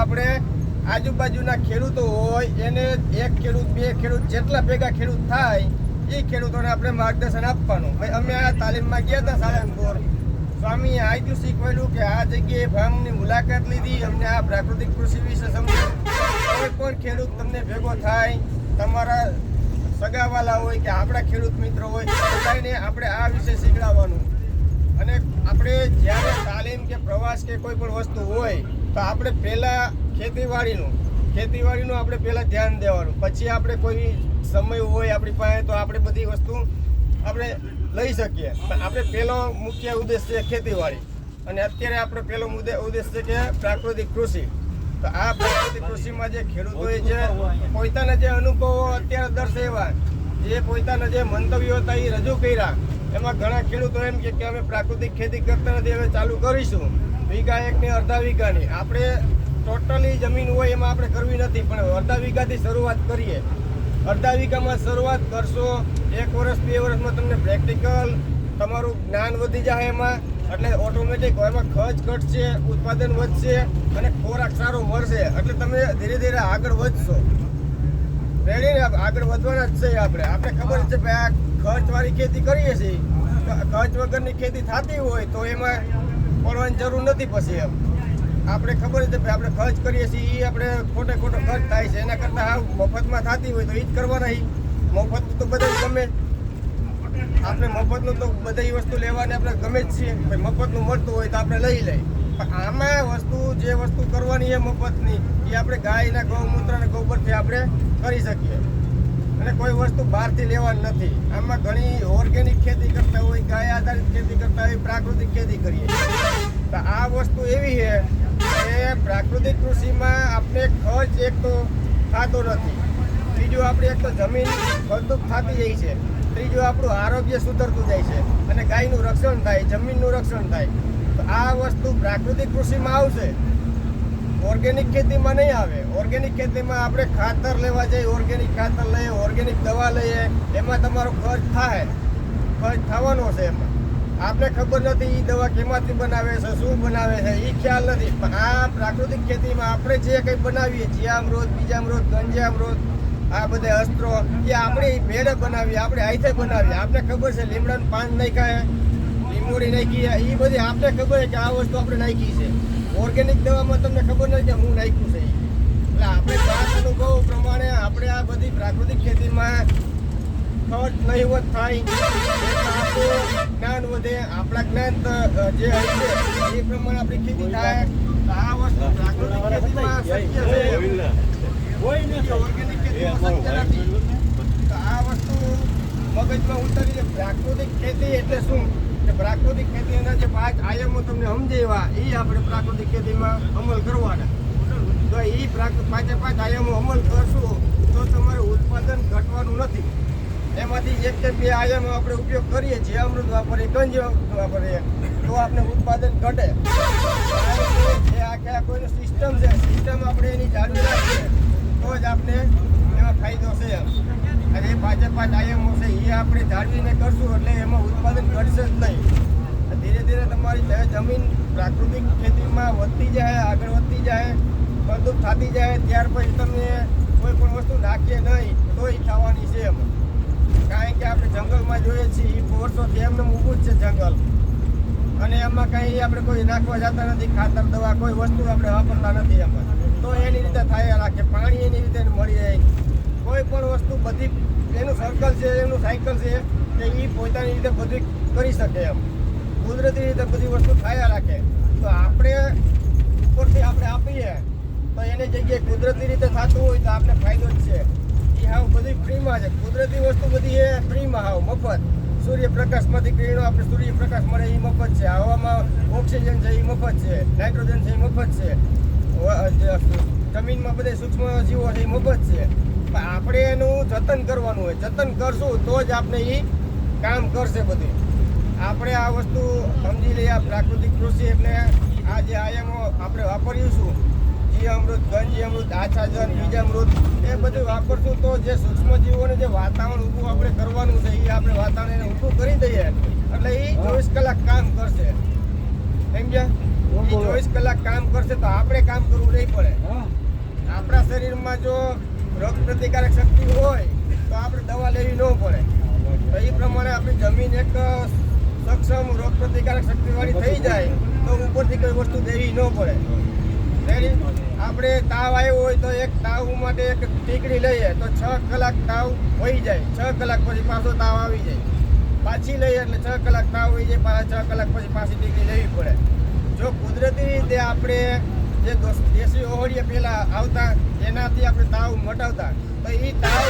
આપણે આજુબાજુના ખેડૂતો હોય, એને એક ખેડૂત, બે ખેડૂત, જેટલા ભેગા ખેડૂત થાય, એ ખેડૂતોને આપણે માર્ગદર્શન આપવાનું. ભાઈ, અમે આ તાલીમમાં ગયા હતા સાળંગપુર. સ્વામીએ આટલું શીખવેલું કે આ જગ્યાએ ફાર્મની મુલાકાત લીધી, અમને આ પ્રાકૃતિક કૃષિ વિશે સમજાવ્યું કોઈ પણ ખેડૂત તમને ભેગો થાય, તમારા સગાવાલા હોય કે આપણા ખેડૂત મિત્રો હોય બધાને આપણે આ વિશે શીખડાવવાનું. અને આપણે જ્યારે તાલીમ કે પ્રવાસ કે કોઈ પણ વસ્તુ હોય તો આપણે પહેલાં ખેતીવાડીનું ખેતીવાડીનું આપણે પહેલાં ધ્યાન દેવાનું. પછી આપણે કોઈ સમય હોય આપણી પાસે તો આપણે બધી વસ્તુ આપણે લઈ શકીએ. પણ આપણે પહેલો મુખ્ય ઉદ્દેશ છે ખેતીવાડી. અને અત્યારે આપણો પહેલો મુદ્દે ઉદ્દેશ છે કે પ્રાકૃતિક કૃષિ. તો આ પ્રાકૃતિક કૃષિમાં જે ખેડૂતોએ જે પોતાના જે અનુભવો અત્યારે દર્શાવ્યા જે પોતાના જે મંતવ્યો હતા એ રજૂ કર્યા. એમાં ઘણા ખેડૂતો એમ કે અમે પ્રાકૃતિક ખેતી કરતા નથી, હવે ચાલુ કરીશું. વીઘા એક ને અડધા વીઘાની. આપણે ટોટલી જમીન હોય એમાં આપણે કરવી નથી પણ અડધા વીઘાથી શરૂઆત કરીએ. અડધા વીઘામાં શરૂઆત કરશો એક વર્ષ બે વર્ષમાં તમને પ્રેક્ટિકલ તમારું જ્ઞાન વધી જાય એમાં. એટલે ઓટોમેટિક એમાં ખર્ચ ઘટશે ઉત્પાદન વધશે અને ખોરાક સારો મળશે. એટલે તમે ધીરે ધીરે આગળ વધશો. રેડી ને? આગળ વધવાના જ છે આપણે. આપણે ખબર છે કે આ ખર્ચવાળી ખેતી કરીએ છીએ. ખર્ચ વગરની ખેતી થતી હોય તો એમાં પડવાની જરૂર નથી પછી એમ. આપણે ખબર છે કે આપણે ખર્ચ કરીએ છીએ એ આપણે ખોટે ખોટો ખર્ચ થાય છે. એના કરતાં આ મફતમાં થતી હોય તો એ જ કરવાના ઈ. મફત તો બધા ગમે. આપણે મફતનું તો બધી વસ્તુ લેવાની આપણે ગમે જ છીએ. ભાઈ, મફતનું મળતું હોય તો આપણે લઈ લઈએ. પણ આમાં વસ્તુ, જે વસ્તુ કરવાની છે મફતની, એ આપણે ગાયના ગૌમૂત્ર અને ગોબરથી આપણે કરી શકીએ. અને કોઈ વસ્તુ બહારથી લેવાની નથી. આમાં ઘણી ઓર્ગેનિક ખેતી કરતા હોય, ગાય આધારિત ખેતી કરતા હોય, પ્રાકૃતિક ખેતી કરીએ. આ વસ્તુ એવી છે કે પ્રાકૃતિક કૃષિમાં આપણે ખર્ચ એક તો થતો નથી. બીજું આપણે એક તો જમીન ફળદ્રુપ થતી જાય છે. ત્રીજું આપણું આરોગ્ય સુધરતું જાય છે અને ગાયનું રક્ષણ થાય, જમીનનું રક્ષણ થાય. તો આ વસ્તુ પ્રાકૃતિક કૃષિમાં આવશે. ઓર્ગેનિક ખેતીમાં નહીં આવે. ઓર્ગેનિક ખેતીમાં આપણે ખાતર લેવા જઈએ, ઓર્ગેનિક ખાતર લઈએ, ઓર્ગેનિક દવા લઈએ, એમાં તમારો ખર્ચ થાય. ખર્ચ થવાનો છે એમાં. આપણે ખબર નથી એ દવા કેમાંથી બનાવે છે, શું બનાવે છે એ ખ્યાલ નથી. પણ આ પ્રાકૃતિક ખેતીમાં આપણે જે કંઈ બનાવીએ જીયામૃત બીજામૃત ગંજામૃત આ બધા અસ્ત્રો, એ આપણે ભેડે બનાવીએ, આપણે હાથે બનાવીએ. આપણે ખબર છે લીમડાનું પાન નાખ્યા લીંબોડી નાખી એ બધી આપણે ખબર છે કે આ વસ્તુ આપણે નાખી છે. ઓર્ગેનિક દવામાં તમને ખબર નથી કે હું નાખ્યું છે એટલે આપણે જાત અનુભવ પ્રમાણે આપણે આ બધી પ્રાકૃતિક ખેતીમાં ખર્ચ નહીવત થાય. વધે આપણા જ્ઞાન જે હશે એ પ્રમાણે આપણી ખેતી થાય. આ વસ્તુ પ્રાકૃતિક ખેતીમાં શક્ય છે. ઓર્ગેનિક ખેતીમાં શક્ય નથી. તો આ વસ્તુ મગજમાં ઉતરી છે પ્રાકૃતિક ખેતી એટલે શું? કે પ્રાકૃતિક ખેતીના જે પાંચ આયામો તમને સમજાવ્યા એ આપણે પ્રાકૃતિક ખેતીમાં અમલ કરવાના. તો એ પાંચે પાંચ આયામો અમલ કરશું તો તમારે ઉત્પાદન ઘટવાનું નથી. એમાંથી એક કે બે આયામો આપણે ઉપયોગ કરીએ જે અમૃત વાપરીએ, ગંજ વાપરીએ, તો આપણે ઉત્પાદન ઘટે. જે આખે આ કોઈનું સિસ્ટમ છે સિસ્ટમ આપણે એની જાળવી રાખીએ, તો જ આપણે એમાં ફાયદો છે. અને પાંચે પાંચ આયામો છે એ આપણે જાળવીને કરશું એટલે એમાં ઉત્પાદન ઘટશે જ નહીં. ધીરે ધીરે તમારી જમીન પ્રાકૃતિક ખેતીમાં વધતી જાય, આગળ વધતી જાય ફળદ્રુપ થતી જાય, ત્યાર પછી તમે કોઈ પણ વસ્તુ નાખીએ નહીં તો એ થવાની છે એમ કારણ કે આપણે જંગલમાં જોઈએ છીએ એ વર્ષોથી એમને ઊભું જ છે જંગલ અને એમાં કંઈ આપણે કોઈ નાખવા જતા નથી, ખાતર, દવા, કોઈ વસ્તુ આપણે વાપરતા નથી એમાં. તો એની રીતે થાય રાખે, પાણી એની રીતે મળી જાય કોઈ પણ વસ્તુ બધી એનું સર્કલ છે, એનું સાયકલ છે કે એ પોતાની રીતે બધું કરી શકે એમ. કુદરતી રીતે બધી વસ્તુ થયા રાખે. તો આપણે ઉપરથી આપણે આપીએ, તો એની જગ્યાએ કુદરતી રીતે થતું હોય તો આપણે ફાયદો જ છે. એ હાવ બધી ફ્રીમાં છે. કુદરતી વસ્તુ બધી એ ફ્રીમાં હાવ, મફત. સૂર્યપ્રકાશમાંથી કિરણો આપણે સૂર્યપ્રકાશ મળે એ મફત છે. હવામાં ઓક્સિજન છે એ મફત છે. નાઇટ્રોજન છે એ મફત છે. જમીનમાં બધે સૂક્ષ્મ જીવો છે એ મફત છે. પણ આપણે એનું જતન કરવાનું હોય. જતન કરશું તો જ આપણે એ કામ કરશે બધું. આપણે આ વસ્તુ સમજી લઈએ આ પ્રાકૃતિક કૃષિ એટલે આ જે આયામો આપણે વાપર્યું અમૃત જીવામૃત ઘનજીવામૃત આછાજન બીજામૃત એ બધું વાપરશું તો જે સૂક્ષ્મ જીવોને જે વાતાવરણ ઊભું આપણે કરવાનું છે એ આપણે વાતાવરણ એને ઊભું કરી દઈએ. એટલે એ ચોવીસ કલાક કામ કરશે. સમજ્યા એ ચોવીસ કલાક કામ કરશે તો આપણે કામ કરવું નહીં પડે. આપણા શરીરમાં જો રોગ પ્રતિકારક શક્તિ હોય તો આપણે દવા લેવી ન પડે. તો એ પ્રમાણે આપણી જમીન એક સક્ષમ રોગ પ્રતિકારક શક્તિવાળી થઈ જાય તો ઉપરથી કોઈ વસ્તુ દેવી ન પડે. આપણે તાવ આવ્યો હોય તો એક તાવ માટે એક ટીકડી લઈએ તો છ કલાક તાવ હોઈ જાય. છ કલાક પછી પાછો તાવ આવી જાય. પાછી લઈએ એટલે છ કલાક તાવ હોઈ જાય, પાછા છ કલાક પછી પાછી ટીકડી લેવી પડે. જો કુદરતી રીતે આપણે જે દેશી ઓહળીએ પહેલાં આવતા, એનાથી આપણે તાવ મટાવતા, તો એ તાવ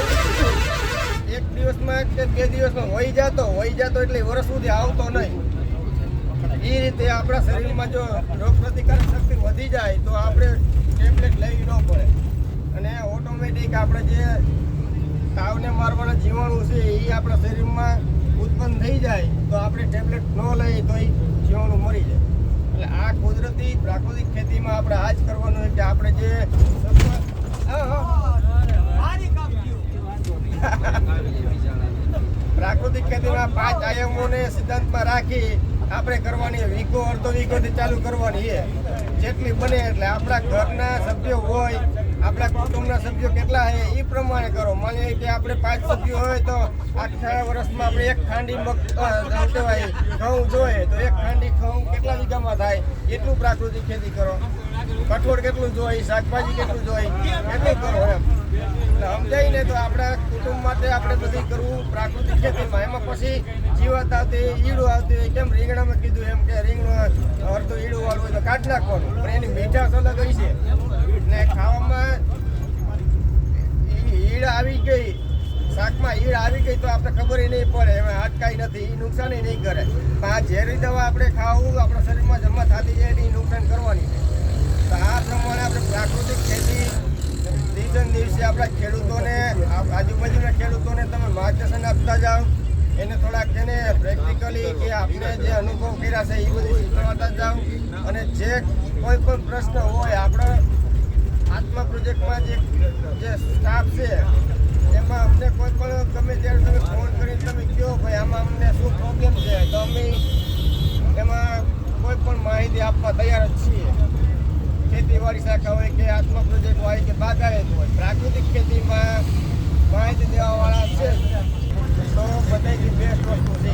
એક દિવસમાં કે બે દિવસમાં વહી જતો વહી જતો એટલે વર્ષ સુધી આવતો નહીં. એ રીતે આપણા શરીરમાં જો રોગ પ્રતિકારક શક્તિ વધી જાય તો આપણે ટેબ્લેટ લેવી ન પડે. અને ઓટોમેટિક આપણે જે તાવને મારવાના જીવાણુ છે એ આપણા શરીરમાં ઉત્પન્ન થઈ જાય તો આપણે ટેબ્લેટ ન લઈએ તો એ જીવાણુ મરી જાય. એટલે આ કુદરતી પ્રાકૃતિક ખેતીમાં આપણે આ જ કરવાનું છે કે આપણે જે હા, હા. પ્રાકૃતિક ખેતીમાં પાંચ આયામોને સિદ્ધાંતમાં રાખી આપણે કરવાની વીકો અડધો વીકોથી ચાલુ કરવાની છે. જેટલી બને એટલે આપણા ઘરના સભ્યો હોય, આપણા કુટુંબના સભ્યો કેટલા છે એ પ્રમાણે કરો. માની કે આપણે પાંચ સભ્યો હોય તો આખા વર્ષમાં આપણે એક ખાંડી મગ કહેવાય, ઘઉં જોઈએ. તો એક ખાંડી ઘઉં કેટલા વીઘામાં થાય? એટલું પ્રાકૃતિક ખેતી કરો. કઠોળ કેટલું જોઈએ શાકભાજી કેટલું જોઈએ કેટલું કરો સમજાય ને તો આપણા કુટુંબ માટે આપણે બધું કરવું, પ્રાકૃતિક ખેતીમાં એમાં પછી જીવત આવતી, ઈડું આવતી હોય કેમ રીંગણામાં કીધું એમ કે રીંગણું, અડધું ઈડું વાળું હોય તો કાઢી નાખવાનું. પણ એની મીઠાશ અલગ હોય છે. ને ખાવામાં ઈડ આવી ગઈ, શાકમાં ઈડ આવી ગઈ તો આપણે ખબર નહીં પડે. એમાં અટકાઈ નથી એ નુકસાન નહીં કરે. આ ઝેરી દવા આપણે ખાવું, આપણા શરીરમાં જમા થતી જાય એટલે ઈ નુકસાન કરવાની છે તો આ પ્રમાણે આપણે પ્રાકૃતિક ખેતી દિવસે ને દિવસે આપણા ખેડૂતોને આ- આજુબાજુના ખેડૂતોને તમે માર્ગદર્શન આપતા જાઓ એને થોડાક એને પ્રેક્ટિકલી કે આપણે જે છે એ બધું શીખવાડતા જાઓ અને જે કોઈ પણ પ્રશ્ન હોય, આપણે આત્મા પ્રોજેક્ટમાં જે જે સ્ટાફ છે, એમાં અમને કોઈ પણ, ગમે ત્યારે તમે ફોન કરીને તમે કહો ભાઈ, આમાં અમને શું પ્રોબ્લેમ છે, તો અમે એમાં કોઈ પણ માહિતી આપવા તૈયાર જ છીએ. ખેતીવાડી શાખા હોય કે આત્મા પ્રોજેક્ટ હોય કે બાગાયત હોય, પ્રાકૃતિક ખેતીમાં માહિતી દેવાવાળા છે. તો બધાથી બેસ્ટ વસ્તુ છે